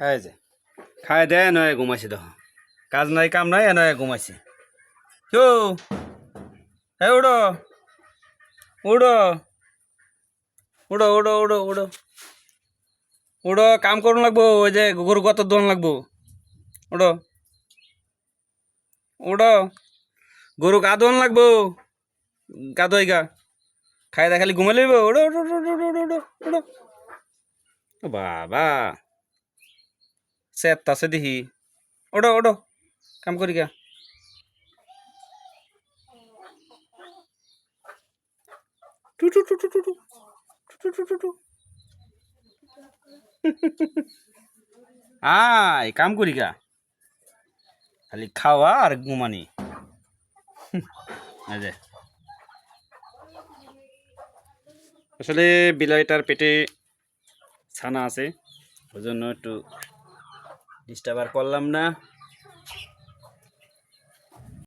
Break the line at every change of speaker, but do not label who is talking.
এই যে খাই দেয় নয় ঘুমাইছে দেখো কাজ নাই কাম নাই নয় ঘুমাইছে চো হ্যাঁ উড়ো উড়ো উড়ো উড়ো উড়ো উড়ো উড়ো কাম করুন লাগবো ওই যে গরু কত দোন লাগবো উড়ো উড়ো গরু গা দোন লাগবো গা দই গা খাই দা খালি ঘুমে লইব উড়ো উড়ো উড়ো উড়ো উড়ো উড়ো উড়ো বাবা সে তাসে দেখি ওড়ো ওড়ো কাম করি গা টু টু টু টু টু টু টু টু টু টু আয় কাম করি গা খালি খাওয়া আর ঘুমানি যে আসলে বিলাইটার পেটে ছানা আছে ওই জন্য একটু ডিস্টার্ব আর করলাম না।